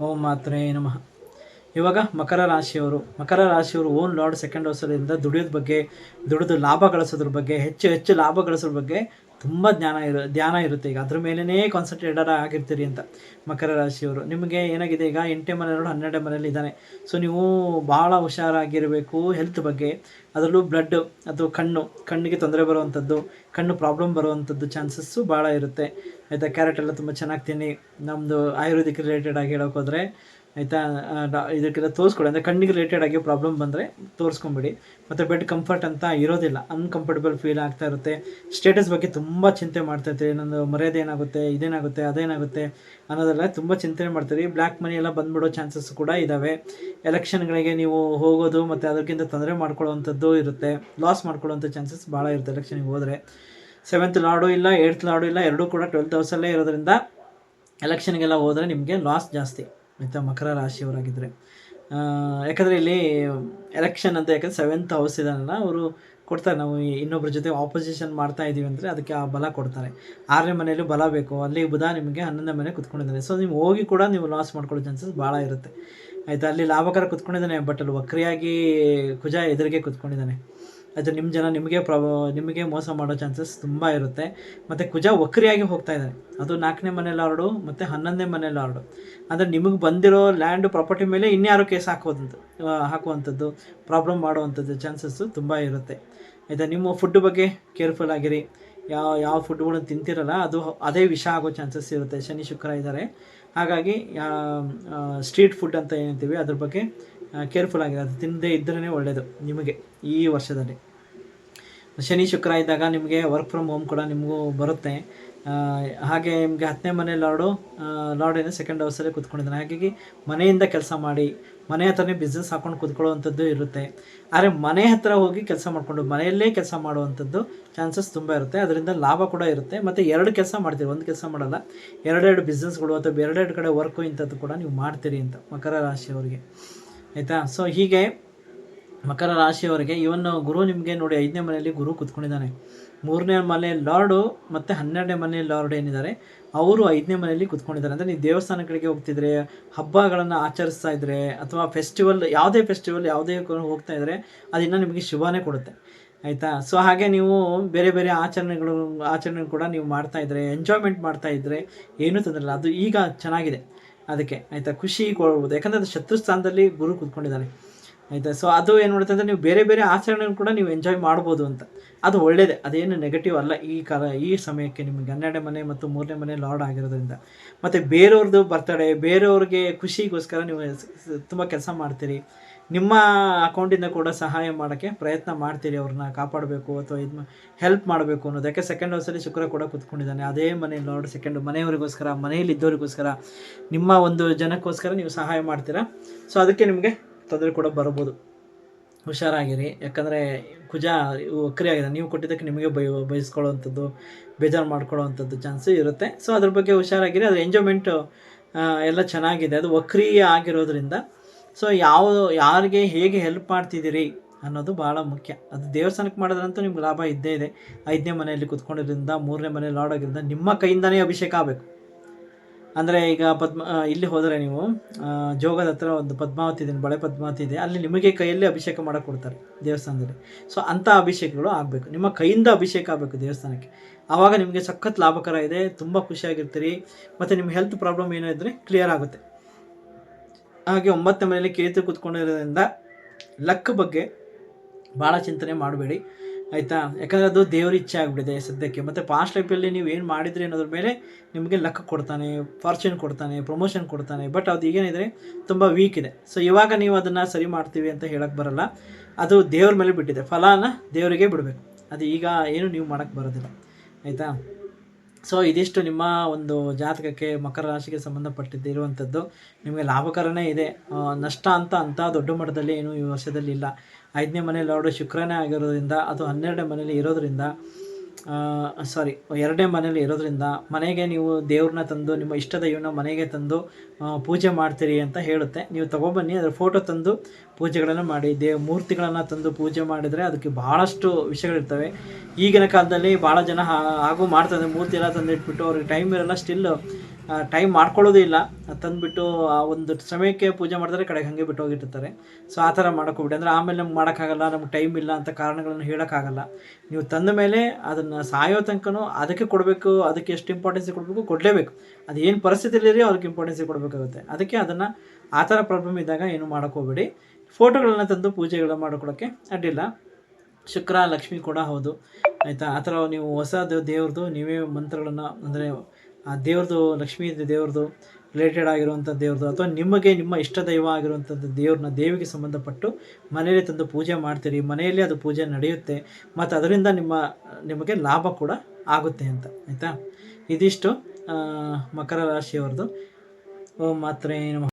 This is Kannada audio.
ಓಂ ಮಾತ್ರೇ ನಮಃ. ಇವಾಗ ಮಕರ ರಾಶಿಯವರು ಮಕರ ರಾಶಿಯವರು ಓನ್ ಲಾರ್ಡ್ ಸೆಕೆಂಡ್ ಹೌಸರಿಂದ ದುಡಿಯೋದ್ರ ಬಗ್ಗೆ, ದುಡಿದು ಲಾಭ ಗಳಿಸೋದ್ರ ಬಗ್ಗೆ, ಹೆಚ್ಚು ಹೆಚ್ಚು ಲಾಭ ಗಳಿಸೋದ್ರ ಬಗ್ಗೆ ತುಂಬ ಜ್ಞಾನ ಇರು, ಧ್ಯಾನ ಇರುತ್ತೆ. ಈಗ ಅದ್ರ ಮೇಲೇ ಕಾನ್ಸಂಟ್ರೇಟರ್ ಆಗಿರ್ತೀರಿ ಅಂತ ಮಕರ ರಾಶಿಯವರು. ನಿಮಗೆ ಏನಾಗಿದೆ? ಈಗ ಎಂಟೇ ಮನೆಯವರು ಹನ್ನೆರಡೇ ಮನೆಯಲ್ಲಿ ಇದ್ದಾನೆ. ಸೊ ನೀವು ಭಾಳ ಹುಷಾರಾಗಿರಬೇಕು ಹೆಲ್ತ್ ಬಗ್ಗೆ. ಅದರಲ್ಲೂ ಬ್ಲಡ್ ಅಥವಾ ಕಣ್ಣು, ಕಣ್ಣಿಗೆ ತೊಂದರೆ ಬರುವಂಥದ್ದು, ಕಣ್ಣು ಪ್ರಾಬ್ಲಮ್ ಬರುವಂಥದ್ದು ಚಾನ್ಸಸ್ಸು ಭಾಳ ಇರುತ್ತೆ. ಆಯಿತಾ ಕ್ಯಾರೆಟ್ ಎಲ್ಲ ತುಂಬ ಚೆನ್ನಾಗಿ ತಿನ್ನಿ. ನಮ್ಮದು ಆಯುರ್ವೇದಿಕ್ ರಿಲೇಟೆಡ್ ಆಗಿ ಹೇಳೋಕೆ ಹೋದರೆ, ಆಯಿತಾ ಇದಕ್ಕೆಲ್ಲ ತೋರಿಸ್ಕೊಡಿ. ಅಂದರೆ ಕಣ್ಣಿಗೆ ರಿಲೇಟೆಡ್ ಆಗಿ ಪ್ರಾಬ್ಲಮ್ ಬಂದರೆ ತೋರಿಸ್ಕೊಂಬಿಡಿ. ಮತ್ತು ಬೆಡ್ ಕಂಫರ್ಟ್ ಅಂತ ಇರೋದಿಲ್ಲ. ಅನ್ಕಂಫರ್ಟಬಲ್ ಫೀಲ್ ಆಗ್ತಾ ಇರುತ್ತೆ. ಸ್ಟೇಟಸ್ ಬಗ್ಗೆ ತುಂಬ ಚಿಂತೆ ಮಾಡ್ತಾ ಇರ್ತೀವಿ ನಂದು ಮರ್ಯಾದೆ ಏನಾಗುತ್ತೆ, ಇದೇನಾಗುತ್ತೆ, ಅದೇನಾಗುತ್ತೆ ಅನ್ನೋದೆಲ್ಲ ತುಂಬ ಚಿಂತೆ ಮಾಡ್ತೀರಿ. ಬ್ಲ್ಯಾಕ್ ಮನಿ ಎಲ್ಲ ಬಂದ್ಬಿಡೋ ಚಾನ್ಸಸ್ ಕೂಡ ಇದ್ದಾವೆ ಎಲೆಕ್ಷನ್ಗಳಿಗೆ ನೀವು ಹೋಗೋದು ಮತ್ತು ಅದಕ್ಕಿಂತ ತೊಂದರೆ ಮಾಡ್ಕೊಳ್ಳೋವಂಥದ್ದು ಇರುತ್ತೆ. ಲಾಸ್ ಮಾಡ್ಕೊಳ್ಳೋವಂಥ ಚಾನ್ಸಸ್ ಭಾಳ ಇರುತ್ತೆ ಎಲೆಕ್ಷನ್ಗೆ ಹೋದರೆ. ಸೆವೆಂತ್ ಲಾಡು ಇಲ್ಲ ಏಯ್ತ್ ಲಾಡು ಇಲ್ಲ, ಎರಡೂ ಕೂಡ ಟ್ವೆಲ್ತ್ ಹೌಸಲ್ಲೇ ಇರೋದ್ರಿಂದ ಎಲೆಕ್ಷನ್ಗೆಲ್ಲ ಹೋದರೆ ನಿಮಗೆ ಲಾಸ್ ಜಾಸ್ತಿ, ಆಯಿತಾ? ಮಕರ ರಾಶಿಯವರಾಗಿದ್ದರೆ ಯಾಕಂದರೆ ಇಲ್ಲಿ ಎಲೆಕ್ಷನ್ ಅಂತ ಯಾಕಂದರೆ ಸೆವೆಂತ್ ಹೌಸ್ ಇದನ್ನೆಲ್ಲ ಅವರು ಕೊಡ್ತಾರೆ. ನಾವು ಇನ್ನೊಬ್ಬರ ಜೊತೆ ಆಪೋಸಿಷನ್ ಮಾಡ್ತಾ ಇದ್ದೀವಿ ಅಂದರೆ ಅದಕ್ಕೆ ಆ ಬಲ ಕೊಡ್ತಾರೆ. ಆರನೇ ಮನೆಯಲ್ಲಿ ಬಲ ಬೇಕು. ಅಲ್ಲಿ ಬುಧ ನಿಮಗೆ ಹನ್ನೊಂದನೇ ಮನೆ ಕುತ್ಕೊಂಡಿದ್ದಾನೆ. ಸೊ ನೀವು ಹೋಗಿ ಕೂಡ ನೀವು ಲಾಸ್ ಮಾಡ್ಕೊಳ್ಳೋ ಚಾನ್ಸಸ್ ಭಾಳ ಇರುತ್ತೆ. ಆಯಿತಾ? ಅಲ್ಲಿ ಲಾಭಕರ ಕುತ್ಕೊಂಡಿದ್ದಾನೆ ಬಟ್ ಅಲ್ಲಿ ವಕ್ರಿಯಾಗಿ ಕುಜ ಎದುರಿಗೆ ಕುತ್ಕೊಂಡಿದ್ದಾನೆ. ಅದು ನಿಮ್ಮ ಜನ ನಿಮಗೆ ಪ್ರಾಬ್ ನಿಮಗೆ ಮೋಸ ಮಾಡೋ ಚಾನ್ಸಸ್ ತುಂಬ ಇರುತ್ತೆ. ಮತ್ತು ಕುಜ ವಕ್ರಿಯಾಗಿ ಹೋಗ್ತಾ ಇದ್ದಾರೆ ಅದು ನಾಲ್ಕನೇ ಮನೇಲಿ ಲಾರ್ಡು ಮತ್ತು ಹನ್ನೊಂದನೇ ಮನೇಲಿ ಲಾರ್ಡು. ಅಂದರೆ ನಿಮಗೆ ಬಂದಿರೋ ಲ್ಯಾಂಡ್ ಪ್ರಾಪರ್ಟಿ ಮೇಲೆ ಇನ್ಯಾರು ಕೇಸ್ ಹಾಕೋದಂತು ಹಾಕುವಂಥದ್ದು ಪ್ರಾಬ್ಲಮ್ ಮಾಡುವಂಥದ್ದು ಚಾನ್ಸಸ್ಸು ತುಂಬ ಇರುತ್ತೆ. ಆಯಿತಾ, ನಿಮ್ಮ ಫುಡ್ ಬಗ್ಗೆ ಕೇರ್ಫುಲ್ ಆಗಿರಿ. ಯಾವ ಯಾವ ಫುಡ್ಗಳನ್ನು ತಿಂತಿರಲ್ಲ, ಅದು ಅದೇ ವಿಷ ಆಗೋ ಚಾನ್ಸಸ್ ಇರುತ್ತೆ. ಶನಿ, ಶುಕ್ರ ಇದ್ದಾರೆ ಹಾಗಾಗಿ ಸ್ಟ್ರೀಟ್ ಫುಡ್ ಅಂತ ಏನಂತೀವಿ ಅದ್ರ ಬಗ್ಗೆ ಕೇರ್ಫುಲ್ ಆಗಿದೆ ಅದು ತಿಂದೇ ಇದ್ರೇ ಒಳ್ಳೆಯದು ನಿಮಗೆ ಈ ವರ್ಷದಲ್ಲಿ. ಶನಿ ಶುಕ್ರ ಇದ್ದಾಗ ನಿಮಗೆ ವರ್ಕ್ ಫ್ರಮ್ ಹೋಮ್ ಕೂಡ ನಿಮಗೂ ಬರುತ್ತೆ. ಹಾಗೆ ನಿಮಗೆ ಹತ್ತನೇ ಮನೆ ಲಾರ್ಡು ಲಾರ್ಡ್ ಏನು ಸೆಕೆಂಡ್ ಹೌಸಲ್ಲೇ ಕೂತ್ಕೊಂಡಿದ್ದಾನೆ. ಹಾಗಾಗಿ ಮನೆಯಿಂದ ಕೆಲಸ ಮಾಡಿ, ಮನೆ ಹತ್ರನೇ ಬಿಸ್ನೆಸ್ ಹಾಕೊಂಡು ಕೂತ್ಕೊಳ್ಳುವಂಥದ್ದು ಇರುತ್ತೆ. ಆದರೆ ಮನೆ ಹತ್ರ ಹೋಗಿ ಕೆಲಸ ಮಾಡಿಕೊಂಡು, ಮನೆಯಲ್ಲೇ ಕೆಲಸ ಮಾಡುವಂಥದ್ದು ಚಾನ್ಸಸ್ ತುಂಬ ಇರುತ್ತೆ. ಅದರಿಂದ ಲಾಭ ಕೂಡ ಇರುತ್ತೆ. ಮತ್ತು ಎರಡು ಕೆಲಸ ಮಾಡ್ತೀರಿ, ಒಂದು ಕೆಲಸ ಮಾಡಲ್ಲ. ಎರಡೆರಡು ಬಿಸ್ನೆಸ್ಗಳು ಅಥವಾ ಎರಡೆರಡು ಕಡೆ ವರ್ಕು ಇಂಥದ್ದು ಕೂಡ ನೀವು ಮಾಡ್ತೀರಿ ಅಂತ ಮಕರ ರಾಶಿಯವರಿಗೆ. ಆಯಿತಾ? ಸೊ ಹೀಗೆ ಮಕರ ರಾಶಿಯವರಿಗೆ ಇವನ್ ಗುರು ನಿಮಗೆ ನೋಡಿ ಐದನೇ ಮನೆಯಲ್ಲಿ ಗುರು ಕುತ್ಕೊಂಡಿದ್ದಾನೆ. ಮೂರನೇ ಮನೆ ಲಾರ್ಡು ಮತ್ತು ಹನ್ನೆರಡನೇ ಮನೆ ಲಾರ್ಡ್ ಏನಿದ್ದಾರೆ, ಅವರು ಐದನೇ ಮನೆಯಲ್ಲಿ ಕುತ್ಕೊಂಡಿದ್ದಾರೆ. ಅಂದರೆ ನೀವು ದೇವಸ್ಥಾನಗಳಿಗೆ ಹೋಗ್ತಿದ್ರೆ, ಹಬ್ಬಗಳನ್ನು ಆಚರಿಸ್ತಾ ಇದ್ದರೆ ಅಥವಾ ಫೆಸ್ಟಿವಲ್ ಯಾವುದೇ ಫೆಸ್ಟಿವಲ್ ಯಾವುದೇ ಹೋಗ್ತಾ ಇದ್ದರೆ ಅದನ್ನು ನಿಮಗೆ ಶುಭನೇ ಕೊಡುತ್ತೆ. ಆಯಿತಾ? ಸೊ ಹಾಗೆ ನೀವು ಬೇರೆ ಬೇರೆ ಆಚರಣೆಗಳು ಆಚರಣೆ ಕೂಡ ನೀವು ಮಾಡ್ತಾ ಇದ್ದರೆ ಎಂಜಾಯ್ಮೆಂಟ್ ಮಾಡ್ತಾ ಇದ್ದರೆ ಏನೂ ತೊಂದರೆ ಇಲ್ಲ. ಅದು ಈಗ ಚೆನ್ನಾಗಿದೆ. ಅದಕ್ಕೆ, ಆಯಿತಾ? ಖುಷಿ ಕೊಡ್ಬೋದು. ಯಾಕಂದರೆ ಅದು ಶತ್ರು ಸ್ಥಾನದಲ್ಲಿ ಗುರು ಕೂತ್ಕೊಂಡಿದ್ದಾನೆ. ಆಯಿತಾ? ಸೊ ಅದು ಏನು ಮಾಡುತ್ತೆ ಅಂದರೆ ನೀವು ಬೇರೆ ಬೇರೆ ಆಚರಣೆ ಕೂಡ ನೀವು ಎಂಜಾಯ್ ಮಾಡ್ಬೋದು ಅಂತ. ಅದು ಒಳ್ಳೆಯದೇ ಅದೇನು ನೆಗೆಟಿವ್ ಅಲ್ಲ. ಈ ಕಾಲ, ಈ ಸಮಯಕ್ಕೆ ನಿಮಗೆ ಹನ್ನೆರಡೇ ಮನೆ ಮತ್ತು ಮೂರನೇ ಮನೆ ಲಾರ್ಡ್ ಆಗಿರೋದ್ರಿಂದ. ಮತ್ತು ಬೇರೆಯವ್ರದ್ದು ಬರ್ತಡೆ ಬೇರೆಯವ್ರಿಗೆ ಖುಷಿಗೋಸ್ಕರ ನೀವು ತುಂಬ ಕೆಲಸ ಮಾಡ್ತೀರಿ. ನಿಮ್ಮ ಅಕೌಂಟಿಂದ ಕೂಡ ಸಹಾಯ ಮಾಡೋಕ್ಕೆ ಪ್ರಯತ್ನ ಮಾಡ್ತೀರಿ ಅವ್ರನ್ನ ಕಾಪಾಡಬೇಕು ಅಥವಾ ಇದು ಹೆಲ್ಪ್ ಮಾಡಬೇಕು ಅನ್ನೋದಕ್ಕೆ ಯಾಕೆ ಸೆಕೆಂಡ್ ಹೌಸಲ್ಲಿ ಶುಕ್ರ ಕೂಡ ಕೂತ್ಕೊಂಡಿದ್ದಾನೆ. ಅದೇ ಮನೆ ಲಾರ್ಡ್ ಸೆಕೆಂಡ್ ಮನೆಯವರಿಗೋಸ್ಕರ ಮನೆಯಲ್ಲಿ ಇದ್ದವರಿಗೋಸ್ಕರ ನಿಮ್ಮ ಒಂದು ಜನಕ್ಕೋಸ್ಕರ ನೀವು ಸಹಾಯ ಮಾಡ್ತೀರಾ? ಸೊ ಅದಕ್ಕೆ ನಿಮಗೆ ತೊಂದರೆ ಕೂಡ ಬರ್ಬೋದು. ಹುಷಾರಾಗಿರಿ. ಯಾಕಂದರೆ ಕುಜ ವಕ್ರಿ ಆಗಿದೆ. ನೀವು ಕೊಟ್ಟಿದ್ದಕ್ಕೆ ನಿಮಗೆ ಬೈ ಬಯಸ್ಕೊಳ್ಳೋವಂಥದ್ದು, ಬೇಜಾರು ಮಾಡ್ಕೊಳ್ಳೋವಂಥದ್ದು ಚಾನ್ಸು ಇರುತ್ತೆ. ಸೊ ಅದ್ರ ಬಗ್ಗೆ ಹುಷಾರಾಗಿರಿ. ಅದು ಎಂಜಾಯ್ಮೆಂಟು ಎಲ್ಲ ಚೆನ್ನಾಗಿದೆ. ಅದು ವಕ್ರಿ ಆಗಿರೋದ್ರಿಂದ. ಸೊ ಯಾವ, ಯಾರಿಗೆ ಹೇಗೆ ಹೆಲ್ಪ್ ಮಾಡ್ತಿದ್ದೀರಿ ಅನ್ನೋದು ಭಾಳ ಮುಖ್ಯ. ಅದು ದೇವಸ್ಥಾನಕ್ಕೆ ಮಾಡೋದ್ರಂತೂ ನಿಮ್ಗೆ ಲಾಭ ಇದ್ದೇ ಇದೆ. ಐದನೇ ಮನೆಯಲ್ಲಿ ಕುತ್ಕೊಂಡಿರೋದ್ರಿಂದ, ಮೂರನೇ ಮನೆಯಲ್ಲಿ ಆಡೋದ್ರಿಂದ ನಿಮ್ಮ ಕೈಯಿಂದನೇ ಅಭಿಷೇಕ ಆಗಬೇಕು. ಅಂದರೆ ಈಗ ಪದ್ಮ ಇಲ್ಲಿ ಹೋದರೆ ನೀವು ಜೋಗದ ಹತ್ರ ಒಂದು ಪದ್ಮಾವತಿ ಇದೆ, ಬಳೆ ಪದ್ಮಾವತಿ ಇದೆ, ಅಲ್ಲಿ ನಿಮಗೆ ಕೈಯಲ್ಲಿ ಅಭಿಷೇಕ ಮಾಡಕ್ಕೆ ಕೊಡ್ತಾರೆ ದೇವಸ್ಥಾನದಲ್ಲಿ. ಸೊ ಅಂಥ ಅಭಿಷೇಕಗಳು ಆಗಬೇಕು. ನಿಮ್ಮ ಕೈಯಿಂದ ಅಭಿಷೇಕ ಆಗಬೇಕು ದೇವಸ್ಥಾನಕ್ಕೆ. ಆವಾಗ ನಿಮಗೆ ಸಖತ್ ಲಾಭಕರ ಇದೆ, ತುಂಬ ಖುಷಿಯಾಗಿರ್ತೀರಿ, ಮತ್ತು ನಿಮ್ಮ ಹೆಲ್ತ್ ಪ್ರಾಬ್ಲಮ್ ಏನೋ ಇದ್ದರೆ ಕ್ಲಿಯರ್ ಆಗುತ್ತೆ. ಹಾಗೆ ಒಂಬತ್ತನೇ ಮನೆಯಲ್ಲಿ ಕೇತು ಕೂತ್ಕೊಂಡಿರೋದ್ರಿಂದ ಲಕ್ ಬಗ್ಗೆ ಭಾಳ ಚಿಂತನೆ ಮಾಡಬೇಡಿ. ಆಯಿತಾ? ಯಾಕಂದರೆ ಅದು ದೇವ್ರ ಇಚ್ಛೆ ಆಗಿಬಿಟ್ಟಿದೆ ಸದ್ಯಕ್ಕೆ. ಮತ್ತು ಪಾಸ್ಟ್ ಲೈಫಲ್ಲಿ ನೀವು ಏನು ಮಾಡಿದ್ರಿ ಅನ್ನೋದ್ರ ಮೇಲೆ ನಿಮಗೆ ಲಕ್ ಕೊಡ್ತಾನೆ ಫಾರ್ಚೂನ್ ಕೊಡ್ತಾನೆ ಪ್ರಮೋಷನ್ ಕೊಡ್ತಾನೆ. ಬಟ್ ಅದು ಏನಿದ್ರೆ ತುಂಬ ವೀಕ್ ಇದೆ. ಸೊ ಇವಾಗ ನೀವು ಅದನ್ನು ಸರಿ ಮಾಡ್ತೀವಿ ಅಂತ ಹೇಳಕ್ಕೆ ಬರಲ್ಲ. ಅದು ದೇವ್ರ ಮೇಲೆ ಬಿಟ್ಟಿದೆ. ಫಲಾನ ದೇವರಿಗೆ ಬಿಡಬೇಕು. ಅದು ಈಗ ಏನು ನೀವು ಮಾಡೋಕ್ಕೆ ಬರೋದಿಲ್ಲ. ಆಯಿತಾ? ಸೊ ಇದಿಷ್ಟು ನಿಮ್ಮ ಒಂದು ಜಾತಕಕ್ಕೆ ಮಕರ ರಾಶಿಗೆ ಸಂಬಂಧಪಟ್ಟಿದ್ದು ಇರುವಂಥದ್ದು ನಿಮಗೆ ಲಾಭಕರನೇ ಇದೆ. ನಷ್ಟ ಅಂತ ಅಂತ ದೊಡ್ಡ ಮಟ್ಟದಲ್ಲಿ ಏನು ಈ ವರ್ಷದಲ್ಲಿ ಇಲ್ಲ. ಐದನೇ ಮನೆ ಲಾರ್ಡು ಶುಕ್ರನೇ ಆಗಿರೋದ್ರಿಂದ ಅದು ಹನ್ನೆರಡನೇ ಮನೇಲಿ ಇರೋದ್ರಿಂದ ಸಾರಿ ಎರಡನೇ ಮನೇಲಿ ಇರೋದ್ರಿಂದ ಮನೆಗೆ ನೀವು ದೇವ್ರನ್ನ ತಂದು, ನಿಮ್ಮ ಇಷ್ಟದ ದೈವನ ಮನೆಗೆ ತಂದು ಪೂಜೆ ಮಾಡ್ತೀರಿ ಅಂತ ಹೇಳುತ್ತೆ. ನೀವು ತಗೊಬನ್ನಿ, ಅದರ ಫೋಟೋ ತಂದು ಪೂಜೆಗಳನ್ನು ಮಾಡಿ, ದೇವ್ ಮೂರ್ತಿಗಳನ್ನು ತಂದು ಪೂಜೆ ಮಾಡಿದರೆ ಅದಕ್ಕೆ ಭಾಳಷ್ಟು ವಿಷಯಗಳಿರ್ತವೆ. ಈಗಿನ ಕಾಲದಲ್ಲಿ ಭಾಳ ಜನ ಹಾಗೂ ಮಾಡ್ತಾರೆ, ಮೂರ್ತಿ ಎಲ್ಲ ತಂದು ಇಟ್ಬಿಟ್ಟು ಅವ್ರಿಗೆ ಟೈಮ್ ಇರಲ್ಲ ಸ್ಟಿಲ್ ಟೈಮ್ ಮಾಡ್ಕೊಳ್ಳೋದೇ ಇಲ್ಲ. ತಂದುಬಿಟ್ಟು, ಆ, ಒಂದು ಸಮಯಕ್ಕೆ ಪೂಜೆ ಮಾಡಿದ್ರೆ ಕಡೆಗೆ ಹಾಗೆ ಬಿಟ್ಟು ಹೋಗಿಟ್ಟಿರ್ತಾರೆ. ಸೊ ಆ ಥರ ಮಾಡೋಕ್ಕೋಗ್ಬಿಡಿ ಅಂದರೆ ಆಮೇಲೆ ನಮ್ಗೆ ಮಾಡೋಕ್ಕಾಗಲ್ಲ, ನಮ್ಗೆ ಟೈಮ್ ಇಲ್ಲ ಅಂತ ಕಾರಣಗಳನ್ನು ಹೇಳೋಕ್ಕಾಗಲ್ಲ. ನೀವು ತಂದ ಮೇಲೆ ಅದನ್ನು ಸಾಯೋ ತನಕನೂ ಅದಕ್ಕೆ ಕೊಡಬೇಕು, ಅದಕ್ಕೆ ಎಷ್ಟು ಇಂಪಾರ್ಟೆನ್ಸ್ ಕೊಡಬೇಕು ಕೊಡಲೇಬೇಕು. ಅದು ಏನು ಪರಿಸ್ಥಿತಿಲಿರಿ ಅವ್ರಿಗೆ ಇಂಪಾರ್ಟೆನ್ಸ್ ಕೊಡಬೇಕಾಗುತ್ತೆ. ಅದಕ್ಕೆ ಅದನ್ನು ಆ ಥರ ಪ್ರಾಬ್ಲಮ್ ಇದ್ದಾಗ ಏನು ಮಾಡೋಕ್ಕೋಗ್ಬೇಡಿ ಫೋಟೋಗಳನ್ನ ತಂದು ಪೂಜೆಗಳ ಮಾಡ್ಕೊಳ್ಳೋಕ್ಕೆ ಅಡ್ಡಿಲ್ಲ ಶುಕ್ರ, ಲಕ್ಷ್ಮಿ ಕೂಡ ಹೌದು. ಆಯಿತಾ? ಆ ಥರ ನೀವು ಹೊಸ ದೇವ್ರದ್ದು ನೀವೇ ಮಂತ್ರಗಳನ್ನು, ಅಂದರೆ ಆ ದೇವ್ರದ್ದು ಲಕ್ಷ್ಮೀ ದೇವ್ರದ್ದು ರಿಲೇಟೆಡ್ ಆಗಿರುವಂಥ ದೇವ್ರದ್ದು ಅಥವಾ ನಿಮಗೆ ನಿಮ್ಮ ಇಷ್ಟ ದೈವ ಆಗಿರುವಂಥದ್ದು ದೇವ್ರನ್ನ ದೇವಿಗೆ ಸಂಬಂಧಪಟ್ಟು ಮನೆಯಲ್ಲಿ ತಂದು ಪೂಜೆ ಮಾಡ್ತೀರಿ, ಮನೆಯಲ್ಲಿ ಅದು ಪೂಜೆ ನಡೆಯುತ್ತೆ, ಮತ್ತು ಅದರಿಂದ ನಿಮ್ಮ, ನಿಮಗೆ ಲಾಭ ಕೂಡ ಆಗುತ್ತೆ ಅಂತ, ಆಯಿತಾ? ಇದಿಷ್ಟು ಮಕರ ರಾಶಿಯವ್ರದ್ದು ಓಂ ಮಾತ್ರ ನಮಃ.